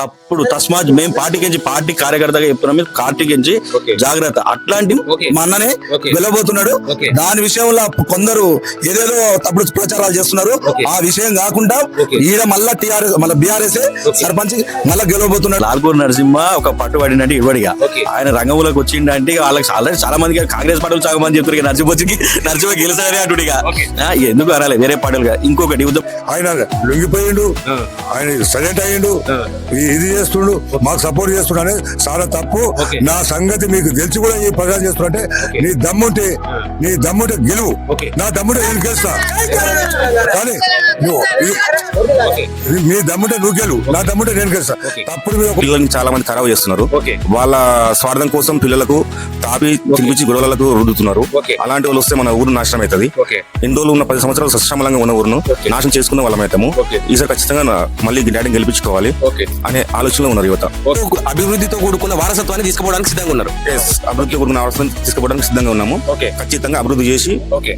తప్పుడు తస్మాత్ మేము పార్టీకించి పార్టీ కార్యకర్తగా చెప్తున్నాం మీరు పార్టీకించి. జాగ్రత్త అట్లాంటి. మా అన్ననే. వెళ్ళబోతున్నాడు. దాని విషయంలో కొందరు ఏదేదో తప్పుడు ప్రచారాలు చేస్తున్నారు. ఆ విషయం కాకుండా. ఈడ మళ్ళా టిఆర్ఎస్ మళ్ళీ బీఆర్ఎస్. సర్పంచ్ మళ్ళా గెలవబోతున్నాడు లాల్గూర్ నరసింహ ఒక పట్టుబడినట్టు ఇవ్వడిగా. ఆయన రంగంలోకి వచ్చిండంటే వాళ్ళకి ఆల్రెడీ చాలా మంది కాంగ్రెస్ పార్టీలు చాలా మంది చెప్తారు నరసింహకి నరసింహ గెలిచారే అటుడిగా ఎందుకు అనాలి వేరే పార్టీలుగా ఇంకొకటి ఆయన లొంగిపోయిండు. ఆయన సైలెంట్ అయ్యిండు. ఈ- ఇది చేస్తుండు మాకు సపోర్ట్ చేస్తుండు అనేది చాలా తప్పు. నా సంగతి మీకు తెలిసి కూడా ఈ ప్రచారం చేస్తున్నట్టే ఓకే. నీ దమ్ముంటే నీ దమ్ముంటే గెలువు. నా దమ్ముంటే నేను గెలుస్తా కానీ నువ్వు మీ దమ్ముంటే నువ్వు గెలువు నా దమ్ముంటే నేను గెలుస్తా. తప్పుడు మీద పిల్లల్ని చాలా మంది ఖరాబ్ చేస్తున్నారు. వాళ్ళ స్వార్థం కోసం పిల్లలకు తాపి తినిపించి గొడవలకు రుద్దుతున్నారు. అలాంటి వాళ్ళు వస్తే మన ఊరు నాశనం అవుతుంది ఎన్ని రోజులు ఉన్న పది సంవత్సరాలు సశ్రమలంగా ఉన్న ఊరును. నాశనం చేసుకున్న వాళ్ళం అవుతాము. ఈసారి ఖచ్చితంగా నా- మళ్ళీ డాడీని గెలిపించుకోవాలి అనే ఆలోచనలో ఉన్నారు యువత. అభివృద్ధితో కూడుకున్న వారసత్వాన్ని తీసుకుపోవడానికి సిద్ధంగా ఉన్నారు. Yes, అభివృద్ధి కూడిన అవసరం తీసుకోవడానికి సిద్ధంగా ఉన్నాము. ఓకే. ఖచ్చితంగా అభివృద్ధి చేసి ఓకే.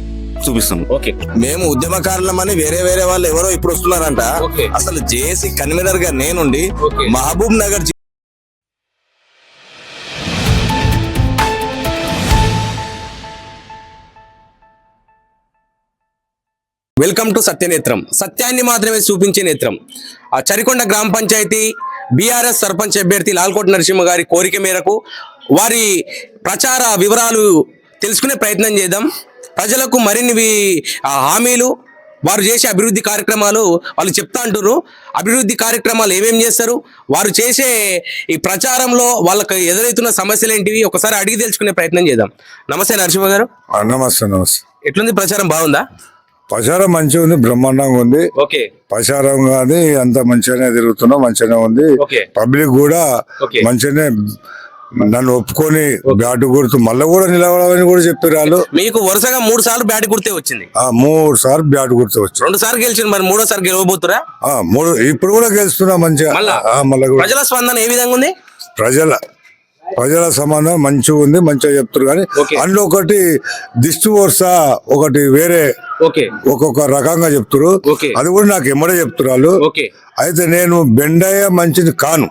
చూపిస్తాము ఓకే. మేము ఉద్యమకారులమని వేరే వేరే వాళ్ళు ఎవరో ఇప్పుడు వస్తున్నారంట. అసలు జేఏసీ కన్వీనర్గా నేనుండి. మహబూబ్ నగర్ జి- వెల్కమ్ టు సత్యనేత్రం. సత్యాన్ని మాత్రమే చూపించే నేత్రం. ఆ చరికొండ గ్రామ పంచాయతీ బీఆర్ఎస్ సర్పంచ్ అభ్యర్థి లాల్కోట్ నరసింహ గారి కోరిక మేరకు వారి ప్రచార వివరాలు తెలుసుకునే ప్రయత్నం చేద్దాం. ప్రజలకు మరిన్ని హామీలు వారు చేసే అభివృద్ధి కార్యక్రమాలు వాళ్ళు చెప్తా అంటున్నారు అభివృద్ధి కార్యక్రమాలు ఏమేం చేస్తారు? వారు చేసే ఈ ప్రచారంలో వాళ్ళకు ఎదురవుతున్న సమస్యలు ఏంటివి? ఒకసారి అడిగి తెలుసుకునే ప్రయత్నం చేద్దాం. నమస్తే నరసింహ గారు. నమస్తే నమస్తే. ఎట్లుంది ప్రచారం? బాగుందా? ప్రచారం మంచిగా ఉంది బ్రహ్మాండంగా ఉంది. ప్రచారం కానీ అంత మంచిగానే తిరుగుతున్నాం మంచిగానే ఉంది. పబ్లిక్ కూడా. మంచిగానే నన్ను ఒప్పుకొని బ్యాటు గుర్తు మళ్ళీ కూడా నిలబడమని కూడా చెప్పారు వాళ్ళు. మీకు వరుసగా మూడు సార్లు బ్యాట్ గుర్తే వచ్చింది. ఆ మూడు సార్లు బ్యాట్ గుర్తు వచ్చి రెండు సార్లు గెలిచింది మరి మూడోసారి గెలవబోతురా? ఆ మూడు ఇప్పుడు కూడా గెలుస్తున్నా మంచిగా. మళ్ళా? ప్రజల స్పందన ఏ విధంగా ఉంది? ప్రజల ప్రజల సంబంధం మంచిగా ఉంది మంచిగా చెప్తారు కానీ. అందులో ఒకటి దిష్టి వరుస ఒకటి వేరే ఓకే. ఒక్కొక్క రకంగా చెప్తారు. అది కూడా నాకు ఎమ్మడే చెప్తారు వాళ్ళు. అయితే నేను బెండయ్య మంచిది కాను.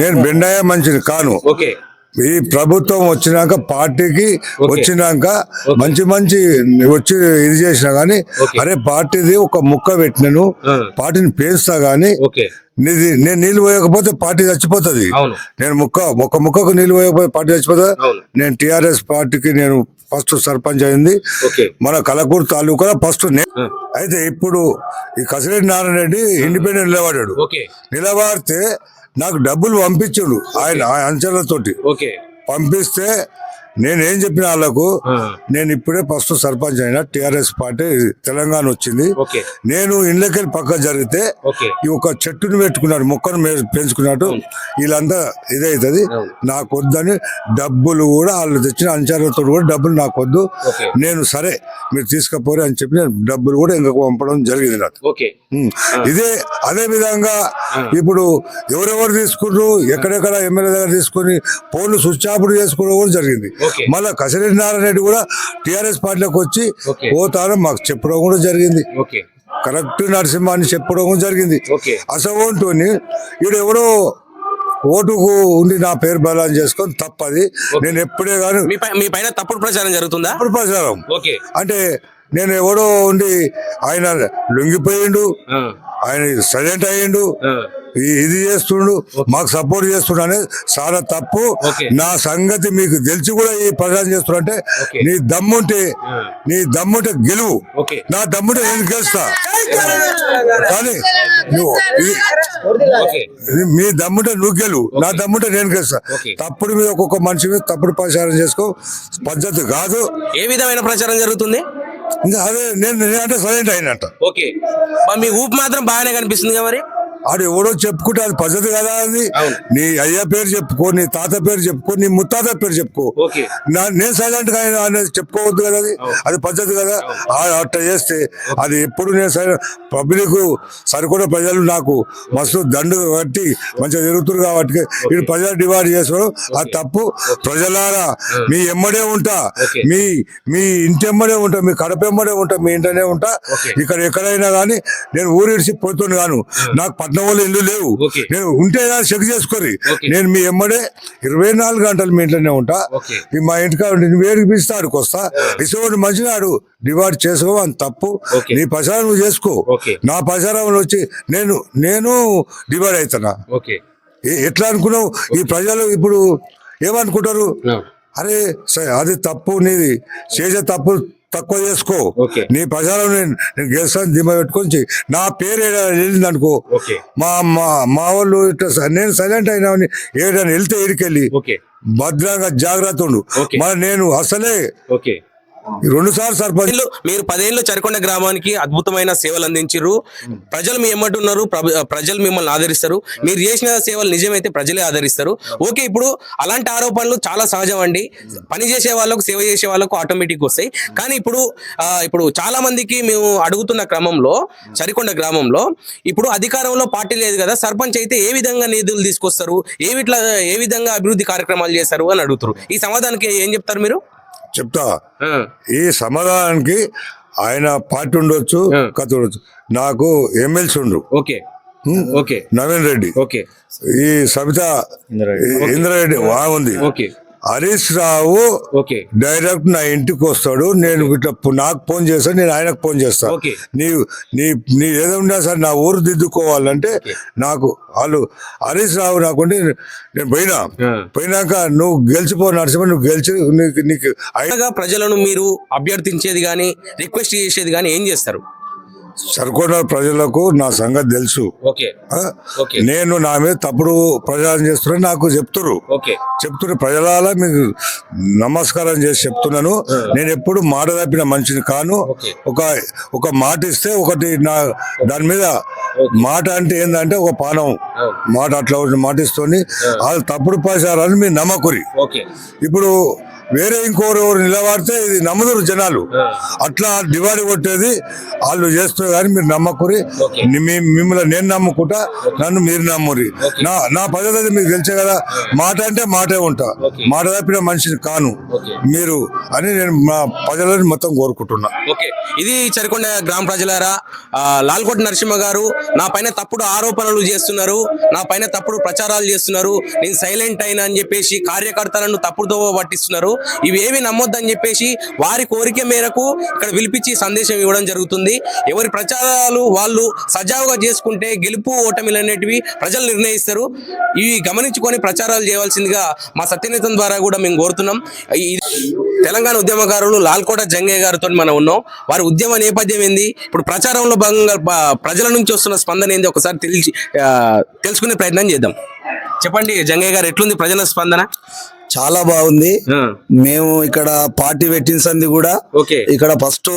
నేను బెండయ్య మంచిది కాను. ఓకే. ఈ ప్రభుత్వం వచ్చినాక పార్టీకి వచ్చినాక మంచి మంచి వచ్చి ఇది చేసినా గానీ. అరే పార్టీది ఒక ముక్క పెట్టినను. పార్టీని పేస్తా గానీ నీది నేను నీళ్ళు పోయకపోతే పార్టీ చచ్చిపోతుంది. నేను ముక్క ఒక ముక్కకు నీళ్ళు పోయకపోతే పార్టీ చచ్చిపోతుంది. నేను టిఆర్ఎస్ పార్టీకి నేను ఫస్ట్ సర్పంచ్ అయింది మన కలకూరు తాలూకా ఫస్ట్. అయితే ఇప్పుడు ఈ కసిరెడ్డి నారాయణ రెడ్డి ఇండిపెండెంట్ నిలబడాడు ఓకే నిలబడితే నాకు డబ్బులు పంపించాడు ఆయన ఓకే. పంపిస్తే నేనేం చెప్పిన వాళ్ళకు. నేను ఇప్పుడే ఫస్ట్ సర్పంచ్ అయినా టిఆర్ఎస్ పార్టీ తెలంగాణ వచ్చింది. నేను ఇళ్ళకెళ్ళి పక్క జరిగితే ఈ ఒక చెట్టుని పెట్టుకున్నాడు మొక్కను పెంచుకున్నట్టు వీళ్ళంతా ఇదవుతుంది అవును. నాకు వద్దని డబ్బులు కూడా వాళ్ళు తెచ్చిన అంచనాలతో కూడా డబ్బులు నాకు వద్దు. నేను సరే మీరు తీసుకపోరు అని చెప్పి నేను డబ్బులు కూడా ఇంకా పంపడం జరిగింది నాకు. ఇదే అదే విధంగా ఇప్పుడు ఎవరెవరు తీసుకున్నారు ఎక్కడెక్కడ ఎమ్మెల్యే దగ్గర తీసుకుని ఫోన్లు స్విచ్ ఆఫ్ చేసుకోవడం కూడా జరిగింది. మళ్ళా కసిరెడ్డి నారాయణ రెడ్డి కూడా టిఆర్ఎస్ పార్టీలోకి వచ్చి. పోతారని మాకు చెప్పడం కూడా జరిగింది. కరెక్ట్ నరసింహ అని చెప్పడం కూడా జరిగింది. అసలు ఈడు ఎవరో ఓటుకు ఉండి నా పేరు బలాన్ని చేసుకొని తప్పది. నేను ఎప్పుడే కానీ మీ పైన తప్పుడు ప్రచారం జరుగుతుందా? ఇప్పుడు ప్రచారం. అంటే నేను ఎవడో ఉండి ఆయన లొంగిపోయిండు. ఆయన సైలెంట్ అయ్యిండు. ఇది చేస్తుండు మాకు సపోర్ట్ చేస్తుండు అనేది చాలా తప్పు. నా సంగతి మీకు తెలిసి కూడా ఈ ప్రచారం చేస్తున్నా అంటే. నీ దమ్ముంటే. నీ దమ్ముంటే గెలువు. నా దమ్ముంటే నేను గెలుస్తా. కానీ నువ్వు మీ దమ్ముంటే నువ్వు గెలువు. నా దమ్ముంటే నేను గెలుస్తా. తప్పుడు మీద ఒక్కొక్క మనిషి మీద తప్పుడు ప్రచారం చేసుకో. పద్ధతి కాదు. ఏ విధమైన ప్రచారం జరుగుతుంది? ఇంకా అదే నేను నేనంటే సైలెంట్ అయినట్ట. ఓకే. మీ ఊపు మాత్రం బాగానే కనిపిస్తుంది మరి? ఆడు ఎవడో చెప్పుకుంటే అది పద్ధతి కదా అది. నీ అయ్య పేరు చెప్పుకో నీ తాత పేరు చెప్పుకో నీ ముత్తాత పేరు చెప్పుకో. నేను సైలెంట్గా అనేది చెప్పుకోవద్దు కదా అది. అది పద్ధతి కదా. అట్లా చేస్తే అది ఎప్పుడు నేను సైలెంట్ పబ్లిక్ సరికొన్న ప్రజలు నాకు మస్తు దండు కట్టి మంచిగా తిరుగుతున్నారు కాబట్టి ఇది ప్రజలు డివైడ్ చేసుకోవడం అది తప్పు ప్రజలారా మీ ఎమ్మడే ఉంటా. మీ మీ ఇంటి ఎమ్మడే ఉంటా మీ కడప ఎమ్మడే ఉంటా మీ ఇంటనే ఉంటా. ఇక్కడ ఎక్కడైనా కానీ నేను ఊరిడిచి పోతుంది గాను. నాకు పట్టణం కట్నం వాళ్ళు ఇల్లు లేవు. నేను ఉంటే చెక్ చేసుకోరి. నేను మీ ఎమ్మడే ఇరవై నాలుగు గంటలు మీ ఇంట్లోనే ఉంటా. మా ఇంటికి వేడికి పిలిస్తే ఆడికి వస్తా. ఇటువంటి మంచిగాడు డివైడ్ చేసుకో అని తప్పు. నీ ప్రచారం నువ్వు చేసుకో. నా ప్రచారం వచ్చి నేను నేను డివైడ్ అవుతున్నా ఎట్లా అనుకున్నావు? ఈ ప్రజలు ఇప్పుడు ఏమనుకుంటారు. అరే అది తప్పు నీది. చేసే తప్పు తక్కువ చేసుకో. నీ ప్రజలను నేను గెలుస్తాను దిమ్మ పెట్టుకొని. నా పేరు వెళ్ళింది అనుకో. మా మా మా వాళ్ళు నేను సైలెంట్ అయినా ఏదైనా వెళ్తే ఇడికెళ్ళి భద్రంగా జాగ్రత్త ఉండు. మరి నేను అసలే ఓకే రెండు సార్లు సర్పంచ్ మీరు పదేళ్ళు చరికొండ గ్రామానికి అద్భుతమైన సేవలు అందించారు ప్రజలు మీ ఎమ్మటి ఉన్నారు ప్రభ- ప్రజలు మిమ్మల్ని ఆదరిస్తారు. మీరు చేసిన సేవలు నిజమైతే ప్రజలే ఆదరిస్తారు. ఓకే ఇప్పుడు అలాంటి ఆరోపణలు చాలా సహజం అండి. పని చేసే వాళ్ళకు సేవ చేసే వాళ్ళకు ఆటోమేటిక్ వస్తాయి. కానీ ఇప్పుడు ఇప్పుడు చాలా మందికి మేము అడుగుతున్న క్రమంలో చరికొండ గ్రామంలో ఇప్పుడు అధికారంలో పార్టీ లేదు కదా సర్పంచ్ అయితే ఏ విధంగా నిధులు తీసుకొస్తారు? ఏ విట్లా ఏ విధంగా అభివృద్ధి కార్యక్రమాలు చేస్తారు అని అడుగుతారు ఈ సమాధానానికి ఏం చెప్తారు మీరు? చెప్తా. ఈ సమాధానానికి ఆయన పార్టీ ఉండొచ్చు. కథ ఉండొచ్చు. నాకు ఎమ్మెల్సీ ఉండు. Okay? Okay. Naveen Reddy. Okay. ఈ సబిత ఇంద్రారెడ్డి. బాగుంది. Okay. Harish Rao okay. Direct నా ఇంటికి వస్తాడు. నేను ఇట్లా నాకు ఫోన్ చేస్తాను నేను ఆయనకు ఫోన్ చేస్తా. ఓకే. నీ నీ నీ ఏదన్నా సరే నా ఊరు దిద్దుకోవాలంటే నాకు వాళ్ళు హరీష్ రావు నాకుంటే నేను పోయినా. పోయినాక నువ్వు గెలిచిపో నరసింహ నువ్వు గెలిచి నీకు నీకు ప్రజలను మీరు అభ్యర్థించేది కానీ రిక్వెస్ట్ చేసేది కానీ ఏం చేస్తారు? సరికొండ ప్రజలకు నా సంగతి తెలుసు. నేను నా మీద తప్పుడు ప్రచారం చేస్తున్నా నాకు చెప్తురు చెప్తున్న ప్రజల మీకు నమస్కారం చేసి చెప్తున్నాను. నేను ఎప్పుడు మాట తప్పిన మనిషిని కాను. ఒక ఒక మాట ఇస్తే ఒకటి నా దాని మీద మాట అంటే ఏంటంటే ఒక పానం. మాట అట్లా మాట ఇస్తుంది వాళ్ళు తప్పుడు ప్రచారాన్ని మీరు నమ్మకురి ఇప్పుడు వేరే ఇంకోరు ఎవరు నిలబడితే ఇది నమ్ముదురు జనాలు. అట్లా డివైడ్ కొట్టేది వాళ్ళు చేస్తారు కానీ మీరు నమ్మకురి. మిమ్మల్ని నేను నమ్ముకుంటా నన్ను మీరు నమ్మురి. నా నా పద్ధతి మీకు తెలిసే కదా మాట అంటే మాటే ఉంటా. మాట తప్పిన మనిషిని కాను. మీరు అని నేను మా ప్రజలని మొత్తం కోరుకుంటున్నా. ఓకే. ఇది చరికొండ గ్రామ ప్రజలారా లాల్కోట్ నరసింహ గారు నా పైన తప్పుడు ఆరోపణలు చేస్తున్నారు నా పైన తప్పుడు ప్రచారాలు చేస్తున్నారు నేను సైలెంట్ అయినా అని చెప్పేసి కార్యకర్తలను తప్పుడుతో పట్టిస్తున్నారు. ఇవి ఏమి నమ్మొద్దని చెప్పేసి వారి కోరిక మేరకు ఇక్కడ పిలిపించి సందేశం ఇవ్వడం జరుగుతుంది. ఎవరి ప్రచారాలు వాళ్ళు సజావుగా చేసుకుంటే గెలుపు ఓటమిలు అనేటివి ప్రజలు నిర్ణయిస్తారు. ఇవి గమనించుకొని ప్రచారాలు చేయవలసిందిగా మా సత్యనేతం ద్వారా కూడా మేము కోరుతున్నాం. ఈ- తెలంగాణ ఉద్యమకారులు లాల్కోట జంగయ్య గారితో మనం ఉన్నాం. వారి ఉద్యమ నేపథ్యం ఏంది? ఇప్పుడు ప్రచారంలో భాగంగా ప్రజల నుంచి వస్తున్న స్పందన ఏంది? ఒకసారి తెలిసి తెలుసుకునే ప్రయత్నం చేద్దాం. చెప్పండి జంగయ్య గారు ఎట్లుంది ప్రజల స్పందన? చాలా బాగుంది. మేము ఇక్కడ పార్టీ పెట్టిన సంది కూడా ఓకే. ఇక్కడ ఫస్ట్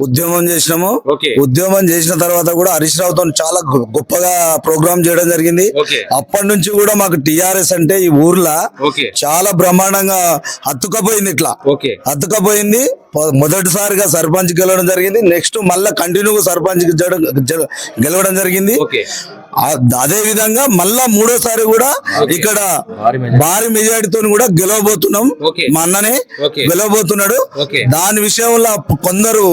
ఉద్యమం చేసినాము. ఓకే. ఉద్యమం చేసిన తర్వాత కూడా హరీష్ రావుతో చాలా గొప్పగా ప్రోగ్రామ్ చేయడం జరిగింది. ఓకే. అప్పటి నుంచి కూడా మాకు టిఆర్ఎస్ అంటే ఈ ఊర్లో ఓకే. చాలా బ్రహ్మాండంగా హత్తుకపోయింది ఇట్లా. ఓకే. హత్తుకపోయింది. మొదటిసారిగా సర్పంచ్ గెలవడం జరిగింది. నెక్స్ట్ మళ్ళా కంటిన్యూగా సర్పంచ్ గెలవడం- గెల- గెలవడం జరిగింది. అదే విధంగా మళ్ళా మూడోసారి కూడా ఇక్కడ భారీ మెజారిటీతో కూడా గెలవబోతున్నాం. మా అన్ననే. గెలవబోతున్నాడు. దాని విషయంలో కొందరు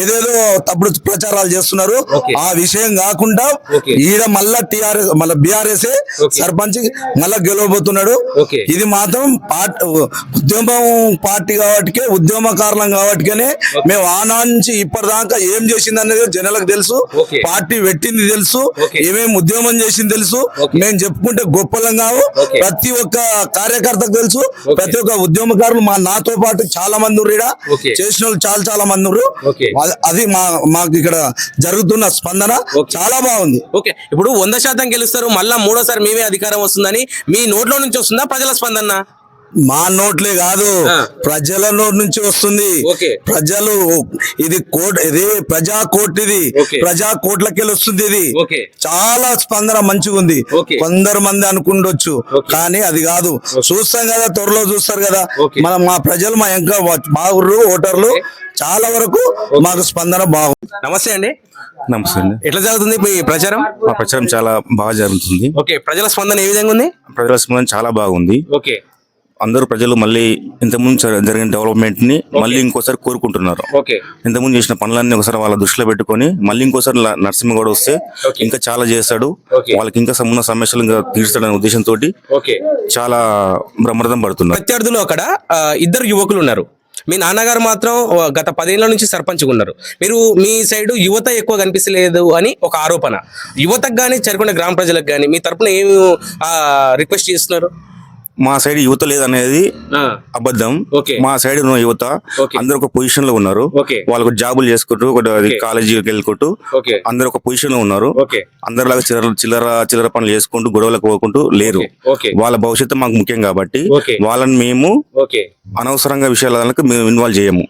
ఏదేదో తప్పుడు ప్రచారాలు చేస్తున్నారు. ఆ విషయం కాకుండా. ఈడ మళ్ళా టిఆర్ఎస్ మళ్ళా బీఆర్ఎస్. సర్పంచ్ మళ్ళా గెలవబోతున్నాడు. ఇది మాత్రం ఉద్యమం పార్టీ కాబట్టి ఉద్యమ కారణం కాబట్టినే మేము ఆనా నుంచి ఇప్పటిదాకా ఏం చేసింది అనేది జనాలకు తెలుసు. పార్టీ పెట్టింది తెలుసు. ఏమేమి ఉద్యమం చేసింది తెలుసు. మేము చెప్పుకుంటే గొప్పలం కావు. ప్రతి ఒక్క కార్యకర్తకు తెలుసు. ప్రతి ఒక్క ఉద్యమకారులు మా నాతో పాటు చాలా మంది ఓకే. చేసిన వాళ్ళు చాలా చాలా మంది ఉన్నారు. అది- మా మాకు ఇక్కడ జరుగుతున్న స్పందన. చాలా బాగుంది ఓకే ఇప్పుడు వంద శాతం గెలుస్తారు మళ్ళా మూడోసారి మేమే అధికారం వస్తుందని మీ నోట్లో నుంచి వస్తుందా ప్రజల స్పందన మా నోట్లే కాదు. ప్రజల నోటి నుంచి వస్తుంది. ఓకే. ప్రజలు ఇది కోట్ ఇది ప్రజా కోట్ ఇది. ప్రజా కోట్లకెళ్ళి వస్తుంది ఇది. ఓకే. చాలా స్పందన మంచిగా ఉంది. కొందరు మంది అనుకుండొచ్చు. కానీ అది కాదు. చూస్తాం కదా త్వరలో చూస్తారు కదా. మన మా ప్రజలు మా ఇంకా మా ఊరు ఓటర్లు. చాలా వరకు మాకు స్పందన బాగుంది నమస్తే అండి. నమస్తే అండి. ఎట్లా జరుగుతుంది మీ ప్రచారం? మా ప్రచారం చాలా బాగా జరుగుతుంది. ఓకే. ప్రజల స్పందన ఏ విధంగా ఉంది? ప్రజల స్పందన చాలా బాగుంది. ఓకే. అందరూ ప్రజలు మళ్ళీ ఇంతకుముందు జరిగిన డెవలప్మెంట్ని మళ్ళీ ఇంకోసారి కోరుకుంటున్నారు. ఇంతకుముందు చేసిన పనులన్నీ ఒకసారి వాళ్ళ దృష్టిలో పెట్టుకొని మళ్ళీ ఇంకోసారి నరసింహగౌడ్ వస్తే. ఇంకా చాలా చేస్తాడు. వాళ్ళకి ఇంకా ఉన్న సమస్యలు ఇంకా తీర్చాడనే ఉద్దేశంతో చాలా బ్రహ్మరథం పడుతున్నారు. ప్రత్యర్థులు అక్కడ ఇద్దరు యువకులు ఉన్నారు. మీ నాన్నగారు మాత్రం గత పదేళ్ళ నుంచి సర్పంచ్గా ఉన్నారు. మీరు మీ సైడ్ యువత ఎక్కువ కనిపించలేదు అని ఒక ఆరోపణ. యువతకు కానీ చరికొండ గ్రామ ప్రజలకు కానీ మీ తరపున ఏమి రిక్వెస్ట్ చేస్తున్నారు? మా సైడ్ యువత లేదనేది అబద్ధం. మా సైడ్ ఉన్న యువత. అందరూ ఒక పొజిషన్లో ఉన్నారు. వాళ్ళకు జాబులు చేసుకుంటూ ఒక కాలేజీకి వెళ్ళుకుంటూ అందరూ ఒక పొజిషన్లో ఉన్నారు. అందరిలాగా చిల్లర చిల్లర చిల్లర పనులు చేసుకుంటూ గొడవలకు పోకుంటూ లేరు. వాళ్ళ భవిష్యత్తు మాకు ముఖ్యం కాబట్టి. వాళ్ళని మేము అనవసరంగా విషయాల దానికి మేము ఇన్వాల్వ్ చేయము.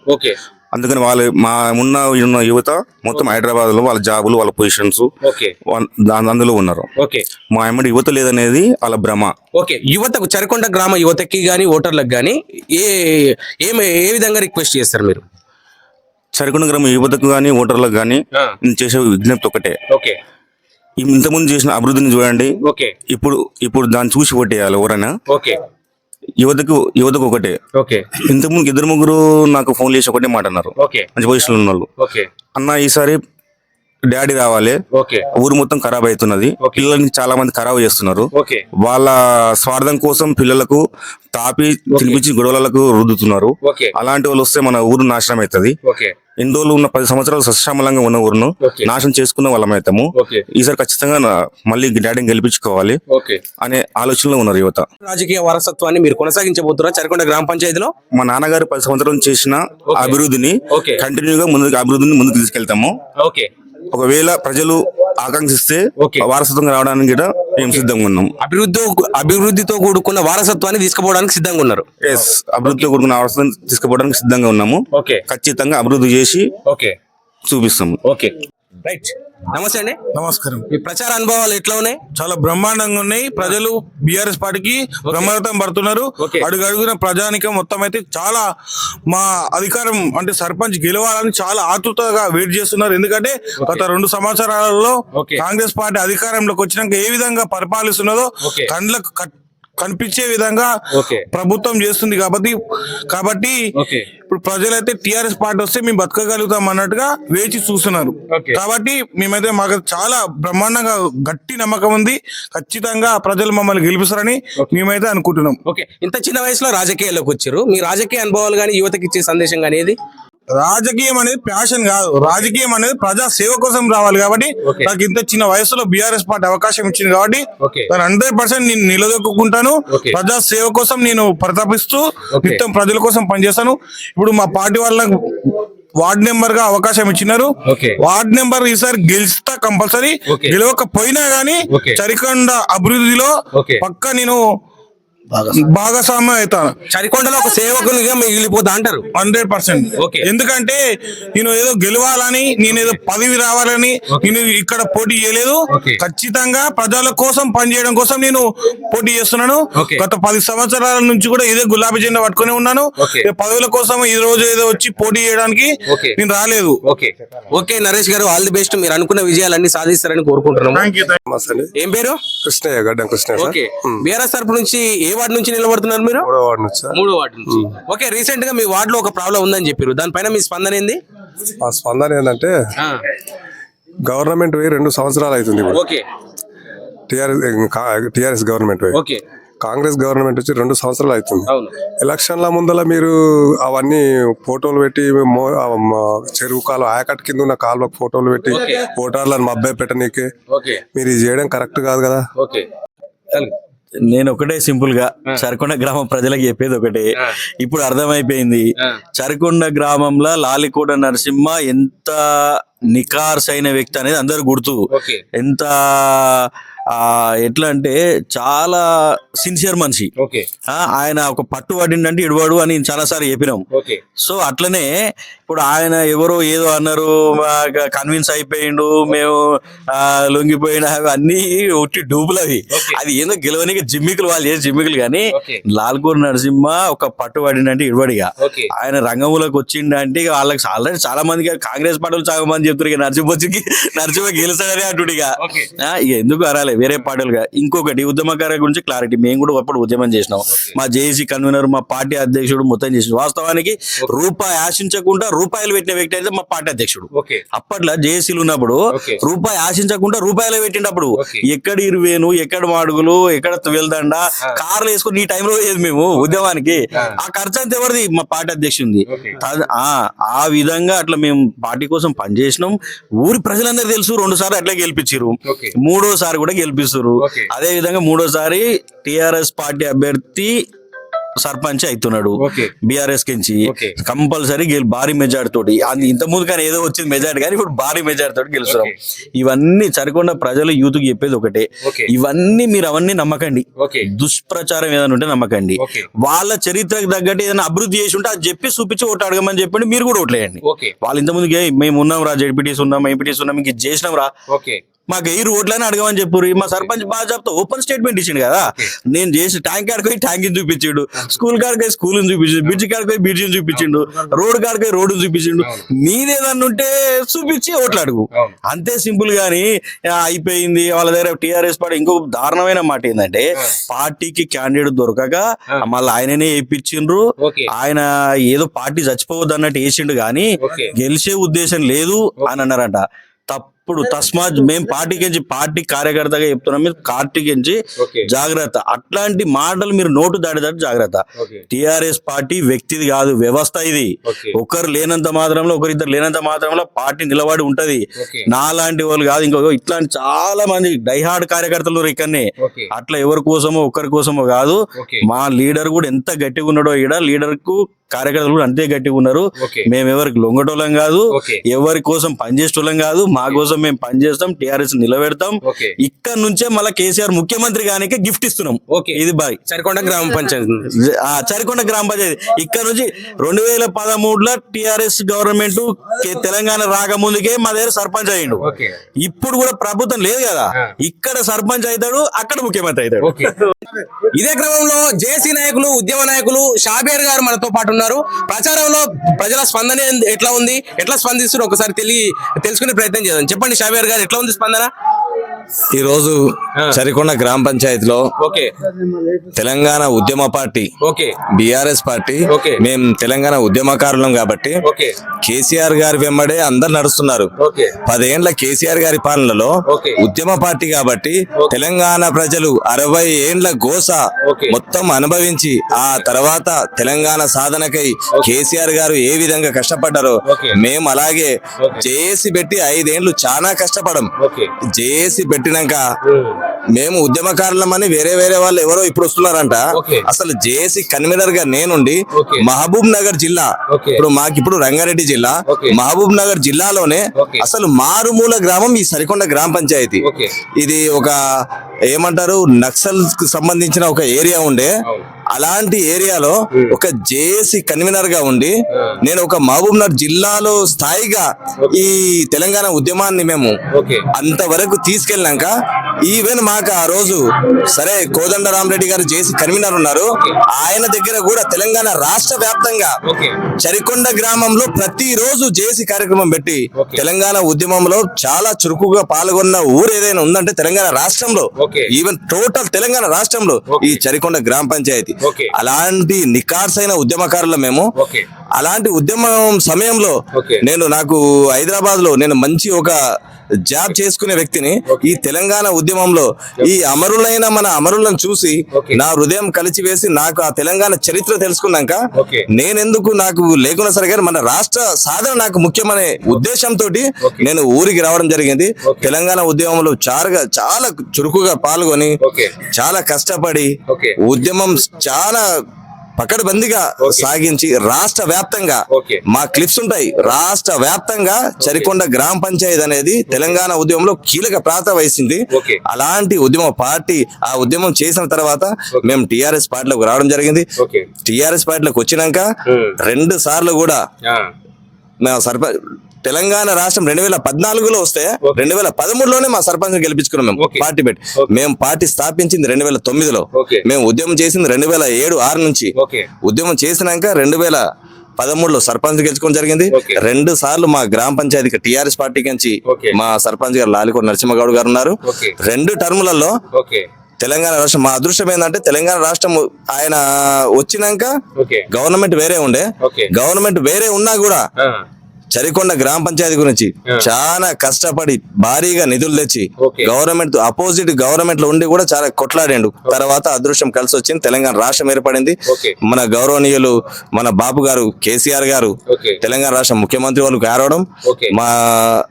అందుకని వాళ్ళు మా ఉన్న ఉన్న యువత మొత్తం హైదరాబాద్లో వాళ్ళ జాబులు వాళ్ళ పొజిషన్స్ అందులో ఉన్నారు. ఓకే మా ఎమ్మడి యువత లేదనేది వాళ్ళ భ్రమ. ఓకే యువతకు చరికొండ గ్రామ యువతకి కానీ ఓటర్లకు కానీ ఏ ఏమి ఏ విధంగా రిక్వెస్ట్ చేస్తారు మీరు? సరికొండ గ్రామ యువతకు కానీ ఓటర్లకు ఆ. నేను చేసే విజ్ఞప్తి ఒకటే. ఓకే ఇంతకుముందు చేసిన అభివృద్ధిని చూడండి. ఇప్పుడు ఇప్పుడు దాన్ని చూసి ఓటేయాలి ఎవరైనా. ఓకే యువతకు యువతకు ఒకటే. ఓకే. ఇంతకుముందు ఇద్దరు ముగ్గురు నాకు ఫోన్ చేసి ఒకటే మాట అన్నారు మంచి పొజిషన్లో ఉన్న వాళ్ళు ఓకే. అన్న ఈసారి డాడీ రావాలి. ఓకే. ఊరు మొత్తం ఖరాబ్ అవుతున్నది. పిల్లల్ని చాలా మంది ఖరాబ్ చేస్తున్నారు. వాళ్ళ స్వార్థం కోసం పిల్లలకు తాపి తినిపించి గొడవలకు రుద్దుతున్నారు. అలాంటి వాళ్ళు వస్తే మన ఊరు నాశనం అవుతుంది. ఎన్ని రోజులు ఉన్న పది సంవత్సరాలు సశ్యామలంగా ఉన్న ఊరును. నాశనం చేసుకున్న వాళ్ళం అవుతాము. ఈసారి ఖచ్చితంగా మళ్ళీ డాడీని గెలిపించుకోవాలి అనే ఆలోచనలో ఉన్నారు యువత. రాజకీయ వారసత్వాన్ని మీరు కొనసాగించబోతున్నారా? చరికొండ గ్రామ పంచాయతీలో? మా నాన్నగారు పది సంవత్సరం చేసిన అభివృద్ధిని. కంటిన్యూగా ముందుకు అభివృద్ధిని ముందుకు తీసుకెళ్తాము. ఓకే. ఒకవేళ ప్రజలు ఆకాంక్షిస్తే Okay. వారసత్వంగా రావడానికి కూడా మేము సిద్ధంగా ఉన్నాం. అభివృద్ధి అభివృద్ధితో కూడుకున్న వారసత్వాన్ని తీసుకుపోవడానికి సిద్ధంగా ఉన్నారు. ఎస్ అభివృద్ధితో కూడుకున్న వారసత్వం తీసుకుపోవడానికి సిద్ధంగా ఉన్నాము. ఖచ్చితంగా అభివృద్ధి చేసి ఓకే. చూపిస్తాము. ఓకే. రైట్ నమస్తే అండి. నమస్కారం. మీ ప్రచార అనుభవాలు ఎట్లా ఉన్నాయి? చాలా బ్రహ్మాండంగా ఉన్నాయి. ప్రజలు బీఆర్ఎస్ పార్టీకి బ్రహ్మరథం పడుతున్నారు. అడుగు అడుగున ప్రజానికం మొత్తం అయితే చాలా మా అధికారం అంటే సర్పంచ్ గెలవాలని చాలా ఆతృతగా వెయిట్ చేస్తున్నారు. ఎందుకంటే గత రెండు సంవత్సరాలలో. కాంగ్రెస్ పార్టీ అధికారంలోకి వచ్చినాక ఏ విధంగా పరిపాలిస్తున్నదో. కండ్లకు కట్- కనిపించే విధంగా. ప్రభుత్వం చేస్తుంది కాబట్టి కాబట్టి. ఇప్పుడు ప్రజలైతే టిఆర్ఎస్ పార్టీ వస్తే మేము బతకగలుగుతాం అన్నట్టుగా వేచి చూస్తున్నారు. కాబట్టి మేమైతే మాకు చాలా బ్రహ్మాండంగా గట్టి నమ్మకం ఉంది. ఖచ్చితంగా ప్రజలు మమ్మల్ని గెలిపిస్తారని మేమైతే అనుకుంటున్నాం. ఓకే. ఇంత చిన్న వయసులో రాజకీయాల్లోకి వచ్చారు. మీ రాజకీయ అనుభవాలు కానీ యువతకి ఇచ్చే సందేశం కానీ ఏది? రాజకీయం అనేది ప్యాషన్ కాదు రాజకీయం అనేది ప్రజా సేవ కోసం రావాలి కాబట్టి. నాకు ఇంత చిన్న వయసులో బీఆర్ఎస్ పార్టీ అవకాశం ఇచ్చింది కాబట్టి హండ్రెడ్ పర్సెంట్ నేను నిలదొక్కుంటాను. ప్రజా సేవ కోసం నేను ప్రతాపిస్తూ. నిత్యం ప్రజల కోసం పనిచేస్తాను ఇప్పుడు మా పార్టీ వాళ్ళ వార్డ్ నెంబర్గా అవకాశం ఇచ్చినారు. వార్డ్ నెంబర్ ఈసారి గెలుస్తా కంపల్సరీ. గెలవకపోయినా గానీ. చరికొండ అభివృద్ధిలో. పక్క నేను భాగస్వామ్యం. అవుతాను. చరికొండలో ఒక సేవకునిగా మిగిలిపోతా అంటారు. Hundred percent. ఓకే. ఎందుకంటే నేను ఏదో గెలవాలని నేను ఏదో పదవి రావాలని నేను ఇక్కడ పోటీ చేయలేదు. ఖచ్చితంగా ప్రజల కోసం పనిచేయడం కోసం నేను పోటీ చేస్తున్నాను. గత పది సంవత్సరాల నుంచి కూడా ఇదే గులాబీ జెండా పట్టుకొని ఉన్నాను. పదవుల కోసం ఈ రోజు ఏదో వచ్చి పోటీ చేయడానికి. నేను రాలేదు. ఓకే. ఓకే నరేష్ గారు ఆల్ ది బెస్ట్. మీరు అనుకున్న విజయాలన్నీ సాధిస్తారని నమస్తే ఏం పేరు? కృష్ణయ్య గడ్డం ఓకే. బీఆర్ఎస్ తరపు నుంచి ఏ వార్డు నుంచి నిలబడుతున్నారు మీరు? మూడో వార్డు నుంచి సార్. మూడో వార్డు నుంచి. ఓకే రీసెంట్గా మీ వార్డు లో ఒక ప్రాబ్లం ఉందని చెప్పారు దానిపైన మీ స్పందన ఏంది? మా స్పందన ఏంటంటే ఆ, గవర్నమెంట్ పోయి రెండు సంవత్సరాలు అవుతుంది ఇప్పుడు. ఓకే. టిఆర్ఎస్ టిఆర్ఎస్ గవర్నమెంట్ పోయి. ఓకే. కాంగ్రెస్ గవర్నమెంట్ వచ్చి రెండు సంవత్సరాలు అవుతుంది. అవును. ఎలక్షన్ల ముందల మీరు అవన్నీ ఫోటోలు పెట్టి మో- ఆ మ- చెరువు కాలువ ఆయకట్టు కింద ఉన్న కాలువకు ఫోటోలు పెట్టి. ఓటర్లను మభ్య పెట్టనీకి. ఓకే. మీరు ఇది చేయడం కరెక్ట్ కాదు కదా? ఓకే. నేను ఒకటే సింపుల్గా చరకొండ గ్రామం ప్రజలకు చెప్పేది ఒకటే. ఇప్పుడు అర్థమైపోయింది. చరకొండ గ్రామంలో లాలికోట నరసింహ ఎంత నికార్స్ అయిన వ్యక్తి అనేది అందరు గుర్తు. ఎంత ఎట్లా అంటే చాలా సిన్సియర్ మనిషి ఆయన ఒక పట్టు పడిందంటే ఇడవాడు అని చాలా సార్లు చెప్పినాం ఓకే సో అట్లనే ఇప్పుడు ఆయన ఎవరో ఏదో అన్నారు కన్విన్స్ అయిపోయిండు మేము లొంగిపోయిన అవి అన్ని ఒట్టి డూపులు అవి. అది ఏదో గెలవనికి జిమ్మికులు వాళ్ళు చేసి జిమ్మికులు కానీ. లాల్కూర్ నరసింహ ఒక పట్టు పడిందంటే ఇడవడిగా. ఆయన రంగంలోకి వచ్చిండంటే ఇక వాళ్ళకి ఆల్రెడీ చాలా మందికి కాంగ్రెస్ పార్టీలు చాలా మంది చెప్తారు నరసింహకి నరసింహ గెలుస్తాడని అంటుడిగా Okay. ఇక ఎందుకు అరాలే వేరే పార్టీలుగా ఇంకొకటి ఉద్యమకారుల గురించి క్లారిటీ మేము కూడా అప్పుడు ఉద్యమం చేసినాం. మా జేఏసీ కన్వీనర్ మా పార్టీ అధ్యక్షుడు మొత్తం చేసిన. వాస్తవానికి రూపాయి ఆశించకుండా రూపాయలు పెట్టిన వ్యక్తి అయితే మా పార్టీ అధ్యక్షుడు. అప్పట్లో జేఏసీలు ఉన్నప్పుడు. రూపాయి ఆశించకుండా రూపాయలు పెట్టినప్పుడు. ఎక్కడ ఇరువేను ఎక్కడ మాడుగులు ఎక్కడ వెళ్దండ కార్లు వేసుకుని ఈ టైంలో పోయేది మేము ఉద్యమానికి. ఆ. ఖర్చు అంతా ఎవరిది? మా పార్టీ అధ్యక్షుంది ఆ విధంగా అట్లా మేము పార్టీ కోసం పనిచేసినాం. ఊరి ప్రజలందరూ తెలుసు రెండు సార్లు అట్లా గెలిపించారు. మూడోసారి కూడా గెలిపిస్తారు. అదే విధంగా మూడోసారి టిఆర్ఎస్ పార్టీ అభ్యర్థి సర్పంచ్ అవుతున్నాడు. బీఆర్ఎస్ కించి Okay. కంపల్సరీ గెలి భారీ మెజార్టీ తోటి. అది ఇంత ముందు కానీ ఏదో వచ్చింది మెజార్టీ కానీ ఇప్పుడు భారీ మెజార్టీ తోటి గెలుస్తున్నాం. ఇవన్నీ చరికొండ ప్రజలు యూత్కి చెప్పేది ఒకటే. ఇవన్నీ మీరు అవన్నీ నమ్మకండి. దుష్ప్రచారం ఏదైనా ఉంటే నమ్మకండి. వాళ్ళ చరిత్రకు తగ్గట్టు ఏదైనా అభివృద్ధి చేసి ఉంటే అది చెప్పి చూపించి ఓటు అడగమని చెప్పండి మీరు కూడా ఓట్లేయండి. వాళ్ళు ఇంత ముందుకే మేము ఉన్నాం రా జడ్పీటీస్ ఉన్నాం ఎంపీటీస్ ఉన్నాం ఇంక చేసినాం రా. మాకు ఎయిర్ ఓట్లని అడగమని చెప్పారు మా సర్పంచ్ బాగా చెప్తా ఓపెన్ స్టేట్మెంట్ ఇచ్చిండు కదా. నేను చేసి ట్యాంక్ కాడికి పోయి ట్యాంక్ చూపించిండు. స్కూల్ కాడికి పోయి స్కూల్ చూపించిండు. బ్రిడ్జ్ కాడికి పోయి బ్రిడ్జ్ చూపించిండు. రోడ్ కాడికి పోయి రోడ్డు చూపించిండు. నీదేదన్నా ఉంటే చూపించి ఓట్లు అడుగు. అంతే సింపుల్ గాని అయిపోయింది. వాళ్ళ దగ్గర టిఆర్ఎస్ పార్టీ ఇంకో దారుణమైన మాట ఏంటంటే పార్టీకి క్యాండిడేట్ దొరకక మళ్ళీ ఆయననే వేయించిండ్రు. ఆయన ఏదో పార్టీ చచ్చిపోవద్దు అన్నట్టు వేసిండు గాని. గెలిచే ఉద్దేశం లేదు అని అన్నారంట. తప్పుడు తస్మాత్ మేము పార్టీకించి పార్టీ కార్యకర్తగా చెప్తున్నాం మీరు పార్టీకించి. జాగ్రత్త అట్లాంటి మాటలు మీరు నోటు దాడేటట్టు జాగ్రత్త. టిఆర్ఎస్ పార్టీ వ్యక్తిది కాదు వ్యవస్థ ఇది. ఒకరు లేనంత మాత్రంలో ఒకరిద్దరు లేనంత మాత్రంలో పార్టీ నిలబడి ఉంటది. నాలాంటి వాళ్ళు కాదు ఇంకో ఇట్లాంటి చాలా మంది డైహార్డ్ కార్యకర్తలు ఇక్కడనే. అట్లా ఎవరి కోసమో ఒకరి కోసమో కాదు. మా లీడర్ కూడా ఎంత గట్టిగా ఉన్నాడో ఈడ లీడర్కు కార్యకర్తలు కూడా అంతే గట్టిగా ఉన్నారు. మేము ఎవరికి లొంగటోళ్ళం కాదు. ఎవరి కోసం పనిచేసేటోళ్ళం కాదు మా కోసం మేము పనిచేస్తాం టిఆర్ఎస్ నిలబెడతాం. ఇక్కడ నుంచే మళ్ళీ కేసీఆర్ ముఖ్యమంత్రి గానికి గిఫ్ట్ ఇస్తున్నాం. ఓకే. ఇది బాయ్. చరికొండ గ్రామ పంచాయతీ. చరికొండ గ్రామ పంచాయతీ. ఇక్కడ నుంచి రెండు వేల పదమూడులో టిఆర్ఎస్ గవర్నమెంట్ తెలంగాణ రాకముందుకే మా దగ్గర సర్పంచ్ అయ్యిండు. ఇప్పుడు కూడా ప్రభుత్వం లేదు కదా. ఇక్కడ సర్పంచ్ అవుతాడు అక్కడ ముఖ్యమంత్రి అవుతాడు. ఇదే క్రమంలో జేసీ నాయకులు ఉద్యమ నాయకులు షాబేర్ గారు మనతో పాటు ఉన్నారు. ప్రచారంలో ప్రజల స్పందన ఎట్లా ఉంది? ఎట్లా స్పందిస్తున్నారు? ఒకసారి తెలియ తెలుసుకునే ప్రయత్నం చేద్దాం. చెప్పండి. చెప్పండి షాబేర్ గారు ఎట్లా ఉంది స్పందన? ఈ రోజు చరికొండ గ్రామ పంచాయతీలో ఓకే తెలంగాణ ఉద్యమ party okay BRS party okay. మేము తెలంగాణ ఉద్యమకారులం కాబట్టి ఓకే కేసీఆర్ గారి వెంబడే అందరు నడుస్తున్నారు ఓకే పదేండ్ల కేసీఆర్ గారి పాలనలో. ఉద్యమ పార్టీ కాబట్టి తెలంగాణ ప్రజలు అరవై ఏండ్ల గోస. మొత్తం అనుభవించి ఆ తర్వాత తెలంగాణ సాధనకై కేసీఆర్ గారు ఏ విధంగా కష్టపడ్డారో. మేము అలాగే. జేఏసీ పెట్టి ఐదేండ్లు చాలా కష్టపడం జేఏసీ పెట్టినాక మేము ఉద్యమకారులమని వేరే వేరే వాళ్ళు ఎవరో ఇప్పుడు వస్తున్నారంట. అసలు జేఏసీ కన్వీనర్గా నేనుండి. మహబూబ్ నగర్ జిల్లా. ఇప్పుడు మాకు ఇప్పుడు రంగారెడ్డి జిల్లా. మహబూబ్ నగర్ జిల్లాలోనే. అసలు మారుమూల గ్రామం ఈ సరికొండ గ్రామ పంచాయతీ. ఇది ఒక ఏమంటారు నక్సల్కు సంబంధించిన ఒక ఏరియా ఉండే. అలాంటి ఏరియాలో ఒక జేఏసీ కన్వీనర్గా ఉండి నేను ఒక మహబూబ్ నగర్ జిల్లాలో స్థాయిగా ఈ తెలంగాణ ఉద్యమాన్ని మేము. అంతవరకు తీసుకెళ్ళినాక ఈవెన్ మాకు ఆ రోజు సరే కోదండ రామరెడ్డి గారు జేసీ కన్వీనర్ ఉన్నారు ఆయన దగ్గర కూడా తెలంగాణ రాష్ట్ర వ్యాప్తంగా చరికొండ గ్రామంలో ప్రతి రోజు జేసీ కార్యక్రమం పెట్టి. తెలంగాణ ఉద్యమంలో చాలా చురుకుగా పాల్గొన్న ఊరు ఏదైనా ఉందంటే తెలంగాణ రాష్ట్రంలో. ఈవెన్ టోటల్ తెలంగాణ రాష్ట్రంలో. ఈ చరికొండ గ్రామ పంచాయతీ. అలాంటి నికార్సైన ఉద్యమకారులు మేము. అలాంటి ఉద్యమం సమయంలో. నేను నాకు హైదరాబాద్లో నేను మంచి ఒక జాబ్ చేసుకునే వ్యక్తిని ఈ తెలంగాణ ఉద్యమంలో ఈ అమరులైన మన అమరులను చూసి. నా హృదయం కలిచివేసి నాకు ఆ తెలంగాణ చరిత్ర తెలుసుకున్నాక. నేనెందుకు నాకు లేకున్నా సరే కానీ మన రాష్ట్ర సాధన నాకు ముఖ్యమనే ఉద్దేశంతో. నేను ఊరికి రావడం జరిగింది. తెలంగాణ ఉద్యమంలో చాలా చాలా చురుకుగా పాల్గొని. చాలా కష్టపడి. ఉద్యమం చాలా పకడ్బందీగా. సాగించి రాష్ట్ర వ్యాప్తంగా. మా క్లిప్స్ ఉంటాయి రాష్ట్ర వ్యాప్తంగా చరికొండ గ్రామ పంచాయతీ అనేది తెలంగాణ ఉద్యమంలో కీలక ప్రాంత వహించింది. అలాంటి ఉద్యమ పార్టీ ఆ ఉద్యమం చేసిన తర్వాత మేము టిఆర్ఎస్ పార్టీలోకి రావడం జరిగింది టిఆర్ఎస్ పార్టీలోకి వచ్చినాక. రెండు సార్లు కూడా సర్పంచ్ తెలంగాణ రాష్ట్రం రెండు వేల పద్నాలుగులో వస్తే. రెండు వేల పదమూడులోనే మా సర్పంచ్ గెలిపించుకున్నాం మేము. పార్టీ పెట్టి. మేము పార్టీ స్థాపించింది రెండు వేల తొమ్మిదిలో. మేము ఉద్యమం చేసింది రెండు వేల ఏడు ఆరు నుంచి ఉద్యమం చేసినాక రెండు వేల పదమూడులో సర్పంచ్ గెలుచుకోవడం జరిగింది. రెండు సార్లు మా గ్రామ పంచాయతీకి టిఆర్ఎస్ పార్టీకి నుంచి. మా సర్పంచ్ గారు లాలికోట నరసింహగౌడ్ గారు ఉన్నారు. రెండు టర్ములలో తెలంగాణ రాష్ట్రం. మా అదృష్టం ఏంటంటే తెలంగాణ రాష్ట్రం ఆయన వచ్చినాక గవర్నమెంట్ వేరే ఉండే. గవర్నమెంట్ వేరే ఉన్నా కూడా చరికొండ గ్రామ పంచాయతీ గురించి. చాలా కష్టపడి భారీగా నిధులు తెచ్చి. గవర్నమెంట్ అపోజిట్ గవర్నమెంట్లో ఉండి కూడా చాలా కొట్లాడాడు తర్వాత అదృష్టం కలిసి వచ్చింది తెలంగాణ రాష్ట్రం ఏర్పడింది. మన గౌరవనీయులు మన బాబు గారు కేసీఆర్ గారు. తెలంగాణ రాష్ట్ర ముఖ్యమంత్రి వాళ్ళు కారవడం. మా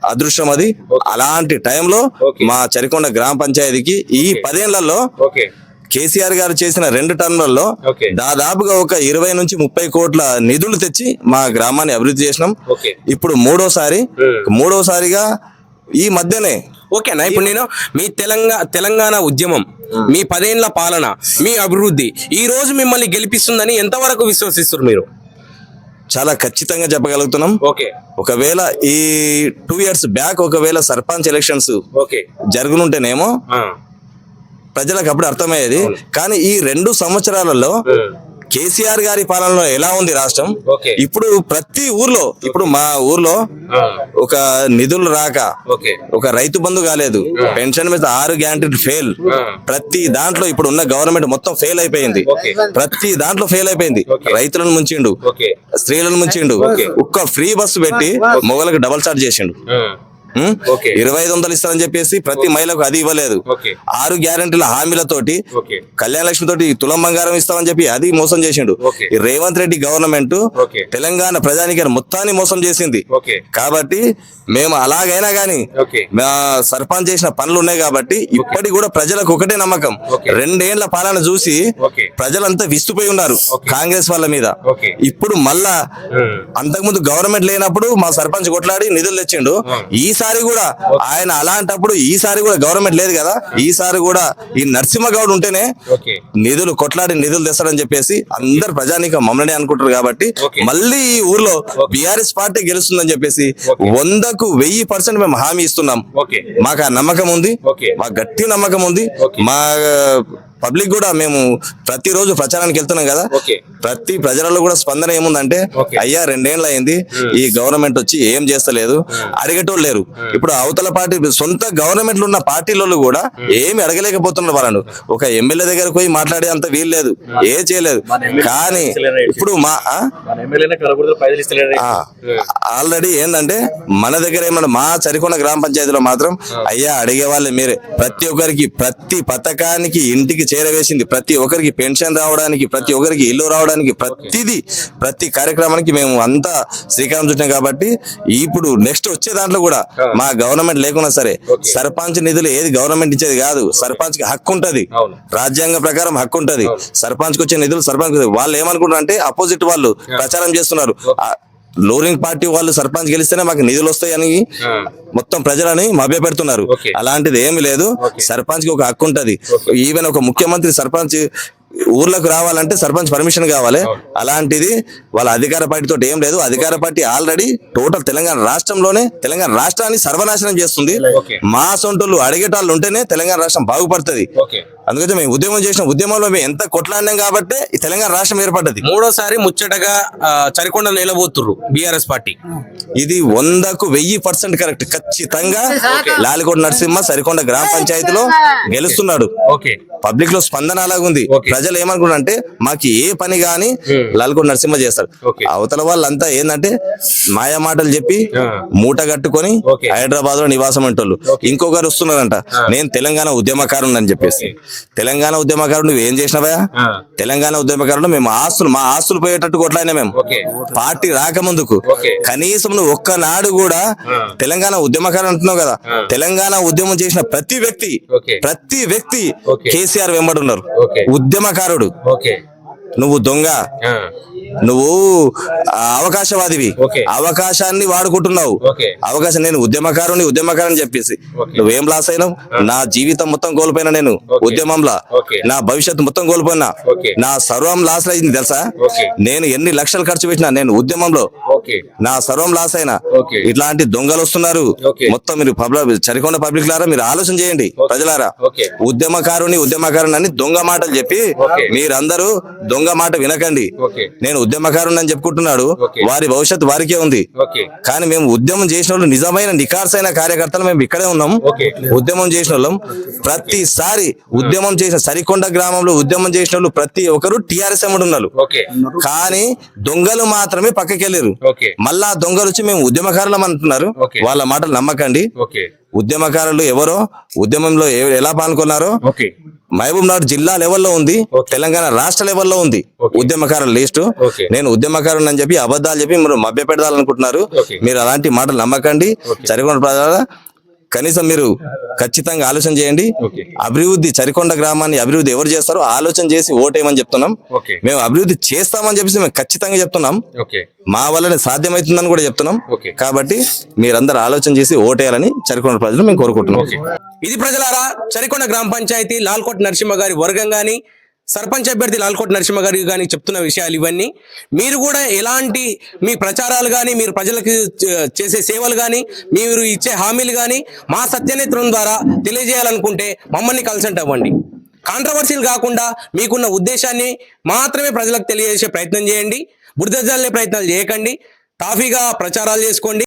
అదృష్టం అది అలాంటి టైంలో. మా చరికొండ గ్రామ పంచాయతీకి ఈ పదేళ్ళలో కేసీఆర్ గారు చేసిన రెండు టర్మ్లలో. దాదాపుగా ఒక ఇరవై నుంచి ముప్పై కోట్ల నిధులు తెచ్చి మా గ్రామాన్ని అభివృద్ధి చేసినాం. ఇప్పుడు మూడోసారి. మూడోసారిగా ఈ మధ్యనే ఓకేనా ఇప్పుడు నేను మీ తెలంగాణ తెలంగాణ ఉద్యమం మీ పదేళ్ళ పాలన మీ అభివృద్ధి ఈ రోజు మిమ్మల్ని గెలిపిస్తుందని ఎంతవరకు విశ్వసిస్తారు మీరు? చాలా ఖచ్చితంగా చెప్పగలుగుతున్నాం. ఓకే. ఒకవేళ ఈ టూ ఇయర్స్ బ్యాక్ ఒకవేళ సర్పంచ్ ఎలక్షన్స్ ఓకే. జరుగునుంటేనేమో ప్రజలకు అప్పుడు అర్థమయ్యేది. కానీ ఈ రెండు సంవత్సరాలలో కేసీఆర్ గారి పాలనలో ఎలా ఉంది రాష్ట్రం. ఇప్పుడు ప్రతి ఊర్లో ఇప్పుడు మా ఊర్లో ఒక నిధులు రాక ఒక రైతు బంధు కాలేదు. పెన్షన్ మీద ఆరు గ్యారంటీ ఫెయిల్. ప్రతి దాంట్లో ఇప్పుడు ఉన్న గవర్నమెంట్ మొత్తం ఫెయిల్ అయిపోయింది. ప్రతి దాంట్లో ఫెయిల్ అయిపోయింది. రైతులను ముంచిండు స్త్రీలను ముంచిండు. ఒక్క ఫ్రీ బస్సు పెట్టి మొగలకు డబల్ చార్జ్ చేసిండు. ఇరవై ఐదు వందలు ఇస్తారని చెప్పేసి ప్రతి మహిళకు అది ఇవ్వలేదు. ఆరు గ్యారంటీల హామీలతోటి కళ్యాణ లక్ష్మి తోటి తులం బంగారం ఇస్తామని చెప్పి అది మోసం చేసిండు. రేవంత్ రెడ్డి గవర్నమెంట్. తెలంగాణ ప్రజానికి మొత్తాన్ని మోసం చేసింది. కాబట్టి మేము అలాగైనా గానీ. మా సర్పంచ్ చేసిన పనులు ఉన్నాయి కాబట్టి ఇప్పటికి కూడా ప్రజలకు ఒకటే నమ్మకం. రెండేళ్ళ పాలన చూసి. ప్రజలంతా విస్తుపోయి ఉన్నారు. కాంగ్రెస్ వాళ్ళ మీద. ఇప్పుడు మళ్ళా అంతకుముందు గవర్నమెంట్ లేనప్పుడు మా సర్పంచ్ కొట్లాడి నిధులు తెచ్చిండు. ఈసారి కూడా ఆయన అలాంటప్పుడు ఈసారి కూడా గవర్నమెంట్ లేదు కదా. ఈసారి కూడా ఈ నరసింహగౌడ్ ఉంటేనే నిధులు కొట్లాడి నిధులు తెస్తారని చెప్పేసి అందరు ప్రజానిక మమ్మల్ని అనుకుంటారు కాబట్టి. మళ్ళీ ఈ ఊర్లో బిఆర్ఎస్ పార్టీ గెలుస్తుందని చెప్పేసి వందకు వెయ్యి పర్సెంట్ మేము హామీ ఇస్తున్నాం. మాకు ఆ నమ్మకం ఉంది. Okay. మా గట్టి నమ్మకం ఉంది. మా పబ్లిక్ కూడా మేము ప్రతిరోజు ప్రచారానికి వెళ్తున్నాం కదా. ప్రతి ప్రజలలో కూడా స్పందన ఏముందంటే. అయ్యా రెండేళ్ళు అయింది ఈ గవర్నమెంట్ వచ్చి ఏం చేస్తలేదు అడిగేటోళ్ళు లేరు. ఇప్పుడు అవతల పార్టీ సొంత గవర్నమెంట్లు ఉన్న పార్టీలలో కూడా ఏమి అడగలేకపోతున్నారు వాళ్ళను. ఒక ఎమ్మెల్యే దగ్గరకు పోయి మాట్లాడే అంత వీలు లేదు. ఏ చేయలేదు. కానీ ఇప్పుడు మా? ఆల్రెడీ ఏంటంటే మన దగ్గర ఏమన్నా మా చరికొండ గ్రామ పంచాయతీలో మాత్రం అయ్యా అడిగే వాళ్ళే మీరే. ప్రతి ఒక్కరికి ప్రతి పథకానికి ఇంటికి చేరవేసింది. ప్రతి ఒక్కరికి పెన్షన్ రావడానికి ప్రతి ఒక్కరికి ఇల్లు రావడానికి ప్రతిదీ ప్రతి కార్యక్రమానికి మేము అంతా శ్రీకారం చుట్టాం కాబట్టి ఇప్పుడు నెక్స్ట్ వచ్చే దాంట్లో కూడా మా గవర్నమెంట్ లేకున్నా సరే సర్పంచ్ నిధులు ఏది గవర్నమెంట్ ఇచ్చేది కాదు. సర్పంచ్కి హక్కు ఉంటది. రాజ్యాంగ ప్రకారం హక్కు ఉంటది. సర్పంచ్కి వచ్చే నిధులు సర్పంచ్ వాళ్ళు ఏమనుకుంటారు అంటే అపోజిట్ వాళ్ళు ప్రచారం చేస్తున్నారు. లోరింగ్ పార్టీ వాళ్ళు సర్పంచ్ గెలిస్తేనే మాకు నిధులు వస్తాయని మొత్తం ప్రజలని మభ్యపెడుతున్నారు. అలాంటిది ఏమి లేదు. సర్పంచ్కి ఒక హక్కు ఉంటది. ఈవెన్ ఒక ముఖ్యమంత్రి సర్పంచ్ ఊర్లకు రావాలంటే సర్పంచ్ పర్మిషన్ కావాలి. అలాంటిది వాళ్ళ అధికార పార్టీ తోటి ఏం లేదు. అధికార పార్టీ ఆల్రెడీ టోటల్ తెలంగాణ రాష్ట్రంలోనే తెలంగాణ రాష్ట్రాన్ని సర్వనాశనం చేస్తుంది. మా సొంటోళ్ళు అడిగేటాళ్ళు ఉంటేనే తెలంగాణ రాష్ట్రం బాగుపడుతుంది. అందుకని మేము ఉద్యమం చేసిన ఉద్యమంలో మేము ఎంత కొట్లాడినాం కాబట్టి ఈ తెలంగాణ రాష్ట్రం ఏర్పడ్డది. మూడోసారి ముచ్చటగా చరికొండ నిలబోతుర్రు బీఆర్ఎస్ పార్టీ. ఇది వందకు వెయ్యి పర్సెంట్ కరెక్ట్. ఖచ్చితంగా లాలికోట నరసింహ సరికొండ గ్రామ పంచాయతీలో గెలుస్తున్నాడు. ఓకే. పబ్లిక్లో స్పందన అలాగుంది. ప్రజలు ఏమనుకుంటారు అంటే మాకు ఏ పని గాని లాల్కోట నరసింహ చేస్తారు. అవతల వాళ్ళంతా ఏంటంటే మాయ మాటలు చెప్పి మూట కట్టుకొని. హైదరాబాద్లో నివాసం అంటోళ్ళు ఇంకొకరు వస్తున్నారంట నేను తెలంగాణ ఉద్యమకారుని అని చెప్పేసి. తెలంగాణ ఉద్యమకారుడు నువ్వు ఏం చేసినావా? తెలంగాణ ఉద్యమకారుడు మేము ఆస్తులు మా ఆస్తులు పోయేటట్టు కొట్లాడినా మేము. పార్టీ రాకముందుకు. కనీసం నువ్వు ఒక్కనాడు కూడా తెలంగాణ ఉద్యమకారు అంటున్నావు కదా. తెలంగాణ ఉద్యమం చేసిన ప్రతి వ్యక్తి. ప్రతి వ్యక్తి. కేసీఆర్ వెంబడి ఉన్నారు. Okay. ఉద్యమకారుడు ఓకే. నువ్వు దొంగ నువ్వు అవకాశవాదివి. అవకాశాన్ని వాడుకుంటున్నావు. అవకాశం నేను ఉద్యమకారుని ఉద్యమకారుని చెప్పేసి. నువ్వేం లాస్ అయినావు నా జీవితం మొత్తం కోల్పోయినా నేను. ఉద్యమంలో. నా భవిష్యత్తు మొత్తం కోల్పోయినా. నా సర్వం లాస్ అయింది తెలుసా. నేను ఎన్ని లక్షలు ఖర్చు పెట్టినా నేను ఉద్యమంలో నా సర్వం లాస్ అయినా. ఇట్లాంటి దొంగలు వస్తున్నారు. మొత్తం మీరు చరికొండ పబ్లిక్ లారా మీరు ఆలోచన చేయండి ప్రజలారా. ఉద్యమకారుని ఉద్యమకారుని అని దొంగ మాటలు చెప్పి. మీరందరూ దొంగ మాట వినకండి. నేను ఉద్యమకారుడు అని చెప్పుకుంటున్నాడు వారి భవిష్యత్తు వారికే ఉంది. కానీ మేము ఉద్యమం చేసిన వాళ్ళు నిజమైన నికార్సైన కార్యకర్తలు మేము ఇక్కడే ఉన్నాం. ఉద్యమం చేసిన వాళ్ళం ప్రతిసారి ఉద్యమం చేసిన సరికొండ గ్రామంలో ఉద్యమం చేసిన వాళ్ళు ప్రతి ఒక్కరు టిఆర్ఎస్ ఎమ్మడి ఉన్నారు. కానీ దొంగలు మాత్రమే పక్కకి వెళ్ళారు మళ్ళా దొంగలు వచ్చి మేము ఉద్యమకారులం అంటున్నారు. వాళ్ళ మాటలు నమ్మకండి. ఉద్యమకారులు ఎవరో ఉద్యమంలో ఎలా పాల్గొన్నారో మహబూబ్ నగర్ జిల్లా లెవెల్లో ఉంది తెలంగాణ రాష్ట్ర లెవెల్లో ఉంది ఉద్యమకారుల లిస్టు. నేను ఉద్యమకారుని అని చెప్పి అబద్ధాలు చెప్పి మీరు మభ్య పెడదాలనుకుంటున్నారు మీరు అలాంటి మాటలు నమ్మకండి. చరికొండ ప్రజల కనీసం మీరు ఖచ్చితంగా ఆలోచన చేయండి. అభివృద్ధి చరికొండ గ్రామాన్ని అభివృద్ధి ఎవరు చేస్తారో ఆలోచన చేసి ఓటేయమని చెప్తున్నాం. మేము అభివృద్ధి చేస్తామని చెప్పేసి మేము ఖచ్చితంగా చెప్తున్నాం. మా వల్లనే సాధ్యమవుతుందని కూడా చెప్తున్నాం. కాబట్టి మీరందరూ ఆలోచన చేసి ఓటేయాలని చరికొండ ప్రజలు మేము కోరుకుంటున్నాం. ఇది ప్రజలారా చరికొండ గ్రామ పంచాయతీ లాల్కోట్ నరసింహ గారి వర్గం గాని సర్పంచ్ అభ్యర్థి లాల్కోట్ నరసింహ గారి కానీ చెప్తున్న విషయాలు ఇవన్నీ. మీరు కూడా ఎలాంటి మీ ప్రచారాలు కానీ మీరు ప్రజలకు చేసే సేవలు కానీ మీరు ఇచ్చే హామీలు కానీ మా సత్యనేత్రం ద్వారా తెలియజేయాలనుకుంటే మమ్మల్ని కన్సల్ట్ అవ్వండి కాంట్రవర్సీలు కాకుండా మీకున్న ఉద్దేశాన్ని మాత్రమే ప్రజలకు తెలియజేసే ప్రయత్నం చేయండి. బురద ప్రయత్నాలు చేయకండి. టాఫీగా ప్రచారాలు చేసుకోండి.